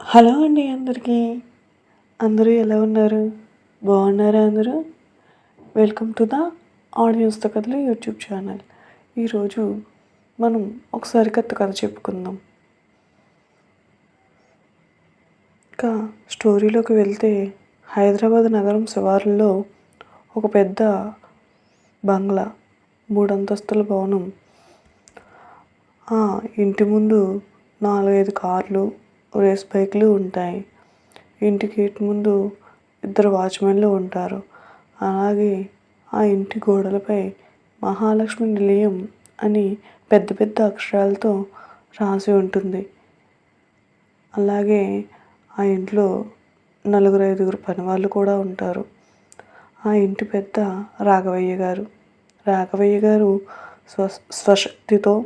Hello అండి అందరికీ. అందరూ ఎలా ఉన్నారు? బాగున్నారా అందరూ? వెల్కమ్ టు ద ఆడియన్స్ కథలు యూట్యూబ్ ఛానల్. ఈరోజు మనం ఒక సరికొత్త కథ చెప్పుకుందాం. ఇంకా స్టోరీలోకి వెళ్తే హైదరాబాద్ నగరం శివారుల్లో ఒక పెద్ద బంగ్లా మూడంతస్తుల భవనం. ఆ ఇంటి ముందు నాలుగైదు కార్లు రేస్ బైక్లు ఉంటాయి. ఇంటి గేట్ ముందు ఇద్దరు వాచ్మెన్లు ఉంటారు. అలాగే ఆ ఇంటి గోడలపై మహాలక్ష్మి నిలయం అని పెద్ద పెద్ద అక్షరాలతో రాసి ఉంటుంది. అలాగే ఆ ఇంట్లో నలుగురు ఐదుగురు పనివాళ్ళు కూడా ఉంటారు. ఆ ఇంటి పెద్ద రాఘవయ్య గారు. రాఘవయ్య గారు స్వ స్వశక్తితో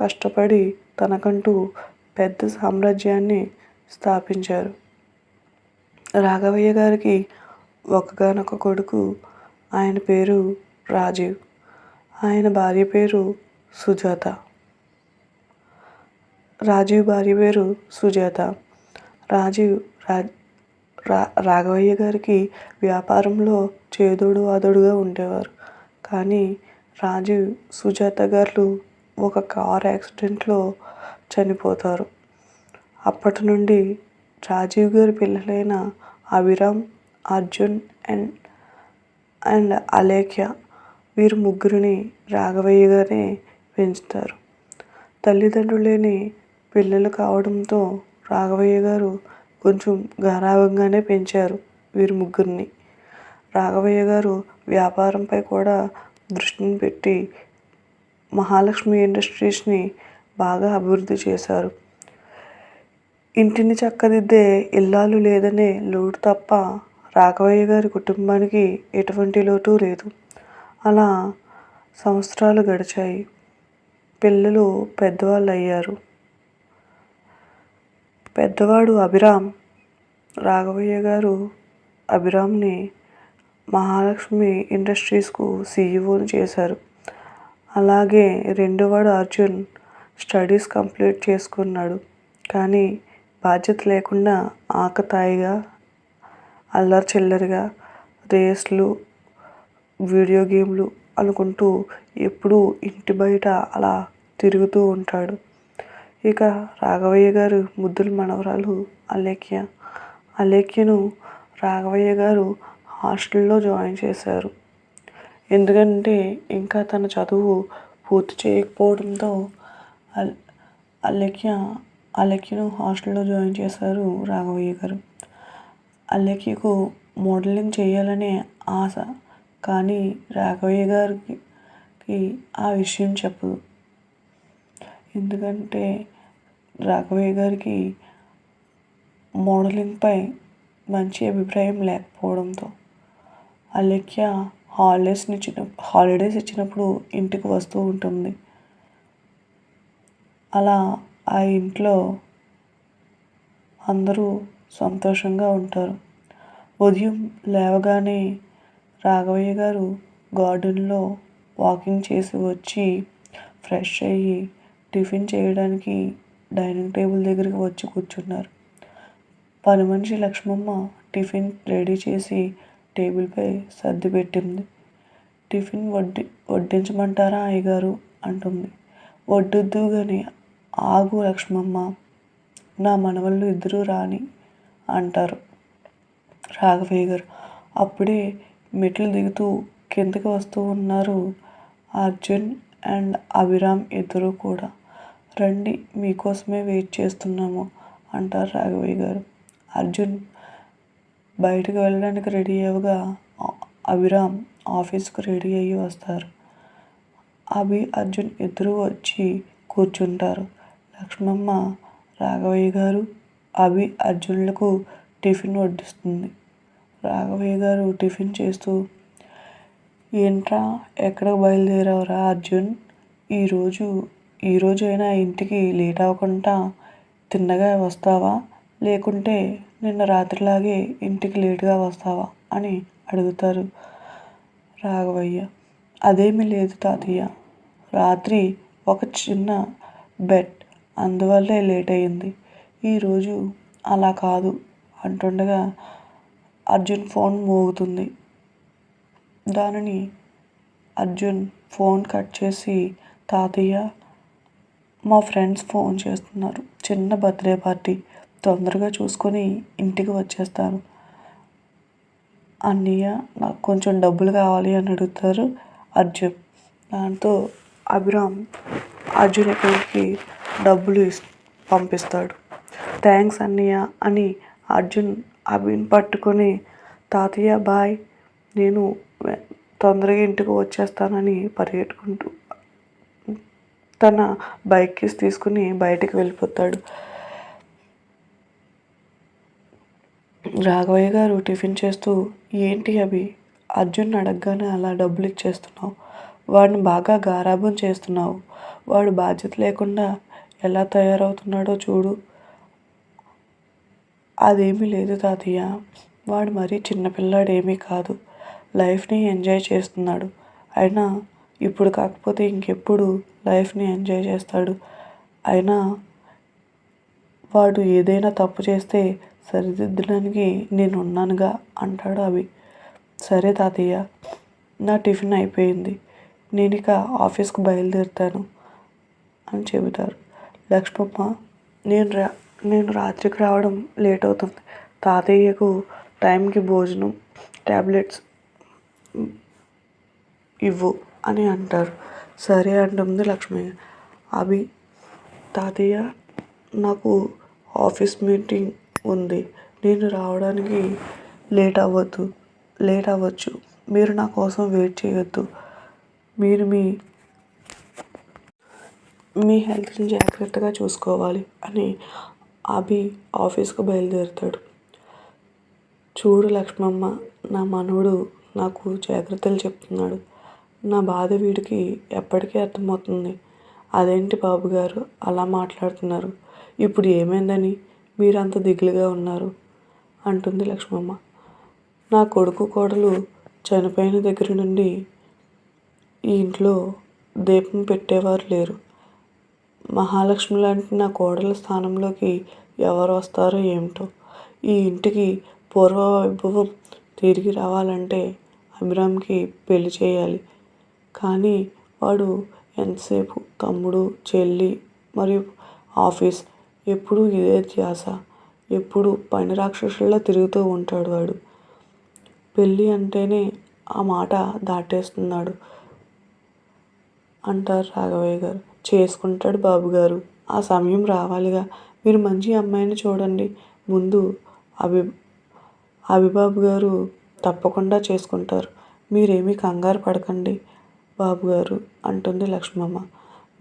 కష్టపడి తనకంటూ పెద్ద సామ్రాజ్యాన్ని స్థాపించారు. రాఘవయ్య గారికి ఒకగానొక కొడుకు ఆయన పేరు రాజీవ్. ఆయన భార్య పేరు సుజాత. రాజీవ్ భార్య పేరు సుజాత. రాజీవ్ రా రా రాఘవయ్య గారికి వ్యాపారంలో చేదోడు వాదోడుగా ఉండేవారు. కానీ రాజీవ్ సుజాత గారు ఒక కార్ యాక్సిడెంట్లో చనిపోతారు. అప్పటి నుండి రాజీవ్ గారి పిల్లలైన అభిరామ్ అర్జున్ అండ్ అండ్ అలేఖ్య వీరు ముగ్గురిని రాఘవయ్య గారే పెంచుతారు. తల్లిదండ్రులేని పిల్లలు కావడంతో రాఘవయ్య గారు కొంచెం గారాభంగానే పెంచారు వీరి ముగ్గురిని. రాఘవయ్య గారు వ్యాపారంపై కూడా దృష్టిని పెట్టి మహాలక్ష్మి ఇండస్ట్రీస్ని బాగా అభివృద్ధి చేశారు. ఇంటిని చక్కదిద్దే ఇల్లాలు లేదనే లోటు తప్ప రాఘవయ్య గారి కుటుంబానికి ఎటువంటి లోటు లేదు. అలా సంవత్సరాలు గడిచాయి. పిల్లలు పెద్దవాళ్ళు అయ్యారు పెద్దవాడు అభిరామ్ రాఘవయ్య గారు అభిరామ్ని మహాలక్ష్మి ఇండస్ట్రీస్కు సీఈఓని చేశారు. అలాగే రెండోవాడు అర్జున్ స్టడీస్ కంప్లీట్ చేసుకున్నాడు. కానీ బాధ్యత లేకుండా ఆకతాయిగా అల్లరి చిల్లరిగా రేస్లు వీడియో గేమ్లు అనుకుంటూ ఎప్పుడూ ఇంటి బయట అలా తిరుగుతూ ఉంటాడు. ఇక రాఘవయ్య గారు ముద్దుల మనవరాలు అలేఖ్య. అలేఖ్యను రాఘవయ్య గారు హాస్టల్లో జాయిన్ చేశారు. ఎందుకంటే ఇంకా తన చదువు పూర్తి చేయకపోవడంతో అలేఖ్య అలెక్యను హాస్టల్లో జాయిన్ చేశారు రాఘవయ్య గారు. అలెక్యకు మోడలింగ్ చేయాలనే ఆశ కానీ రాఘవయ్య గారికి ఆ విషయం చెప్పదు. ఎందుకంటే రాఘవయ్య గారికి మోడలింగ్పై మంచి అభిప్రాయం లేకపోవడంతో. అలెక్య హాలిడేస్ని ఇచ్చిన హాలిడేస్ ఇచ్చినప్పుడు ఇంటికి వస్తూ ఉంటుంది. అలా ఆ ఇంట్లో అందరూ సంతోషంగా ఉంటారు. ఉదయం లేవగానే రాఘవయ్య గారు గార్డెన్లో వాకింగ్ చేసి వచ్చి ఫ్రెష్ అయ్యి టిఫిన్ చేయడానికి డైనింగ్ టేబుల్ దగ్గరికి వచ్చి కూర్చున్నారు. పని మనిషి లక్ష్మమ్మ టిఫిన్ రెడీ చేసి టేబుల్పై సర్ది పెట్టింది. టిఫిన్ వడ్డి వడ్డించమంటారా అయ్యగారు అంటుంది. వడ్డొద్దు కానీ ఆగు లక్ష్మమ్మ నా మనవళ్ళు ఇద్దరూ రాని అంటారు రాఘవయ్య గారు. అప్పుడే మెట్లు దిగుతూ కిందకి వస్తూ ఉన్నారు అర్జున్ అండ్ అభిరామ్ ఇద్దరు కూడా. రండి మీకోసమే వెయిట్ చేస్తున్నాము అంటారు రాఘవయ్య గారు. అర్జున్ బయటకు వెళ్ళడానికి రెడీ అవ్వగా అభిరామ్ ఆఫీస్కు రెడీ అయ్యి వస్తారు. అభి అర్జున్ ఇద్దరు వచ్చి కూర్చుంటారు. లక్ష్మమ్మ రాఘవయ్య గారు అభి అర్జునులకు టిఫిన్ వడ్డిస్తుంది. రాఘవయ్య గారు టిఫిన్ చేస్తూ ఏంట్రా ఎక్కడికి బయలుదేరావురా అర్జున్? ఈరోజు ఈరోజు అయినా ఇంటికి లేట్ అవ్వకుండా తిన్నగా వస్తావా? లేకుంటే నిన్న రాత్రిలాగే ఇంటికి లేటుగా వస్తావా? అని అడుగుతారు రాఘవయ్య. అదేమీ లేదు తాతయ్య. రాత్రి ఒక చిన్న బెడ్ అందువల్లే లేట్ అయింది ఈరోజు అలా కాదు అంటుండగా అర్జున్ ఫోన్ మోగుతుంది. దానిని అర్జున్ ఫోన్ కట్ చేసి తాతయ్య మా ఫ్రెండ్స్ ఫోన్ చేస్తున్నారు. చిన్న బర్త్డే పార్టీ. తొందరగా చూసుకొని ఇంటికి వచ్చేస్తాను అన్నయ్య నాకు కొంచెం డబ్బులు కావాలి అని అడుగుతారు అర్జున్. దాంతో అభిరామ్ అర్జున్ అకౌంట్కి డబ్బులు ఇస్ పంపిస్తాడు. థ్యాంక్స్ అన్నయ్య అని అర్జున్ అభిని పట్టుకొని తాతయ్య బాయ్ నేను తొందరగా ఇంటికి వచ్చేస్తానని పరిగెట్టుకుంటూ తన బైక్ కీస్ తీసుకుని బయటికి వెళ్ళిపోతాడు. రాఘవయ్య గారు టిఫిన్ చేస్తూ ఏంటి అవి అర్జున్ అడగగానే అలా డబ్బులు ఇచ్చేస్తున్నావు. వాడిని బాగా గారాబం చేస్తున్నావు. వాడు బాధ్యత లేకుండా ఎలా తయారవుతున్నాడో చూడు. అదేమీ లేదు తాతయ్య. వాడు మరీ చిన్నపిల్లాడేమీ కాదు. లైఫ్ని ఎంజాయ్ చేస్తున్నాడు. అయినా ఇప్పుడు కాకపోతే ఇంకెప్పుడు లైఫ్ని ఎంజాయ్ చేస్తాడు. అయినా వాడు ఏదైనా తప్పు చేస్తే సరిదిద్దడానికి నేను ఉన్నానుగా అంటాడు అవి సరే తాతయ్య నా టిఫిన్ అయిపోయింది. నేను ఇక ఆఫీస్కి బయలుదేరుతాను అని చెబుతారు. లక్ష్మమ్మ నేను రా నేను రాత్రికి రావడం లేట్ అవుతుంది. తాతయ్యకు టైంకి భోజనం ట్యాబ్లెట్స్ ఇవ్వు అని అంటారు. సరే అంటుంది లక్ష్మయ్య. అభి తాతయ్య నాకు ఆఫీస్ మీటింగ్ ఉంది. నేను రావడానికి లేట్ అవ్వద్దు లేట్ అవ్వచ్చు. మీరు నా కోసం వెయిట్ చేయొద్దు. మీరు మీ మీ హెల్త్ని జాగ్రత్తగా చూసుకోవాలి అని అభి ఆఫీస్కి బయలుదేరుతాడు. చూడు లక్ష్మమ్మ నా మనవడు నాకు జాగ్రత్తలు చెప్తున్నాడు. నా బాధ వీడికి ఎప్పటికీ అర్థమవుతుంది. అదేంటి బాబు గారు అలా మాట్లాడుతున్నారు? ఇప్పుడు ఏమైందని మీరు అంత దిగులుగా ఉన్నారు? అంటుంది లక్ష్మమ్మ. నా కొడుకు కోడలు చనిపోయిన దగ్గర నుండి ఈ ఇంట్లో దీపం పెట్టేవారు లేరు. మహాలక్ష్మి లాంటి నా కోడల స్థానంలోకి ఎవరు వస్తారో ఏమిటో. ఈ ఇంటికి పూర్వ వైభవం తిరిగి రావాలంటే అభిరామ్కి పెళ్ళి చేయాలి. కానీ వాడు ఎంతసేపు తమ్ముడు చెల్లి మరియు ఆఫీస్ ఎప్పుడూ ఇదే ధ్యాస. ఎప్పుడు పని రాక్షసుల్లా తిరుగుతూ ఉంటాడు వాడు. పెళ్ళి అంటేనే ఆ మాట దాటేస్తున్నాడు అంటారు రాఘవయ్య గారు. చేసుకుంటాడు బాబుగారు. ఆ సమయం రావాలిగా. మీరు మంచి అమ్మాయిని చూడండి. ముందు అభి అభిబాబు గారు తప్పకుండా చేసుకుంటారు. మీరేమీ కంగారు పడకండి బాబుగారు అంటుంది లక్ష్మమ్మ.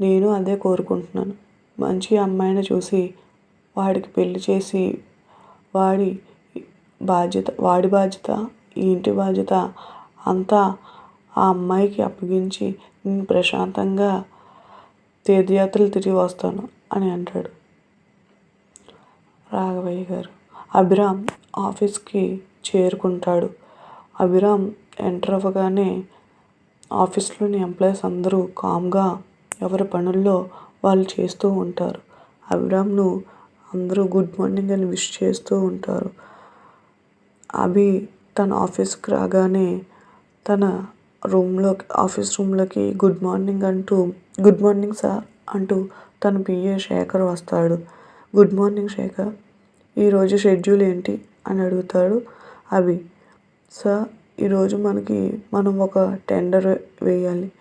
నేను అదే కోరుకుంటున్నాను. మంచి అమ్మాయిని చూసి వాడికి పెళ్ళి చేసి వాడి బాధ్యత వాడి బాధ్యత ఇంటి బాధ్యత అంతా ఆ అమ్మాయికి అప్పగించి నేను ప్రశాంతంగా తీర్థయాత్రలు తిరిగి వస్తాను అని అంటాడు. రాఘవయ్య గారు. అభిరామ్ ఆఫీస్కి చేరుకుంటాడు. అభిరామ్ ఎంటర్ అవ్వగానే ఆఫీస్లోని ఎంప్లాయీస్ అందరూ కామ్గా ఎవరి పనుల్లో వాళ్ళు చేస్తూ ఉంటారు. అభిరామ్ను అందరూ గుడ్ మార్నింగ్ అని విష్ చేస్తూ ఉంటారు. అభి తన ఆఫీస్కి రాగానే తన రూమ్లోకి ఆఫీస్ రూమ్లోకి గుడ్ మార్నింగ్ అంటూ గుడ్ మార్నింగ్ సార్ అంటూ తన పిఏ శేఖర్ వస్తాడు. గుడ్ మార్నింగ్ శేఖర్ ఈరోజు షెడ్యూల్ ఏంటి? అని అడుగుతాడు అభి. సార్ ఈరోజు మనకి మనం ఒక టెండర్ వేయాలి.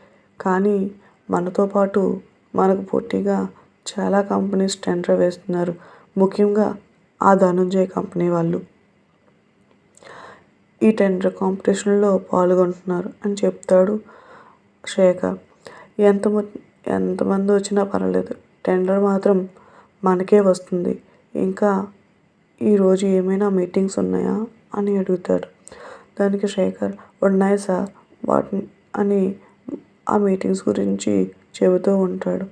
కానీ మనతో పాటు మనకు పోటీగా చాలా కంపెనీస్ టెండర్ వేస్తున్నారు. ముఖ్యంగా ఆ ధనుంజయ్ కంపెనీ వాళ్ళు. ఈ టెండర్ కాంపిటీషన్లో పాల్గొంటున్నారు అని చెప్తాడు శేఖర్ ఎంత ఎంతమంది వచ్చినా పర్వాలేదు. టెండర్ మాత్రం మనకే వస్తుంది. ఇంకా ఈరోజు ఏమైనా మీటింగ్స్ ఉన్నాయా అని అడుగుతాడు. దానికి శేఖర్ ఉన్నాయి సార్. వాటిని అని ఆ మీటింగ్స్ గురించి చెబుతూ ఉంటాడు.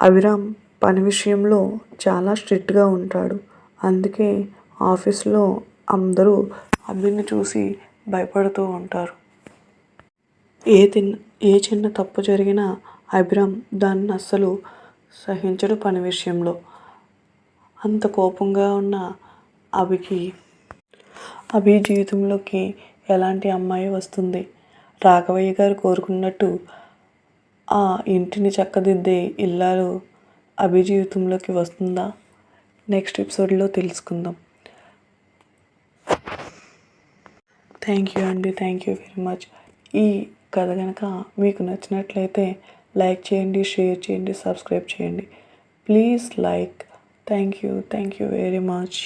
అభిరామ్ పని విషయంలో చాలా స్ట్రిక్ట్గా ఉంటాడు. అందుకే ఆఫీస్లో అందరూ అభిని చూసి భయపడుతూ ఉంటారు. ఏ తిన్న ఏ చిన్న తప్పు జరిగినా అభిరామ్ దాన్ని అస్సలు సహించడు పని విషయంలో. అంత కోపంగా ఉన్న అభికి అభి జీవితంలోకి ఎలాంటి అమ్మాయి వస్తుంది? రాఘవయ్య గారు కోరుకున్నట్టు ఆ ఇంటిని చక్కదిద్దే ఇల్లాలు అభి జీవితంలోకి వస్తుందా? నెక్స్ట్ ఎపిసోడ్లో తెలుసుకుందాం. థ్యాంక్ యూ అండి. థ్యాంక్ యూ వెరీ మచ్ ఈ కథ కనుక మీకు నచ్చినట్లయితే లైక్ చేయండి షేర్ చేయండి సబ్స్క్రైబ్ చేయండి. Please like thank you thank you very much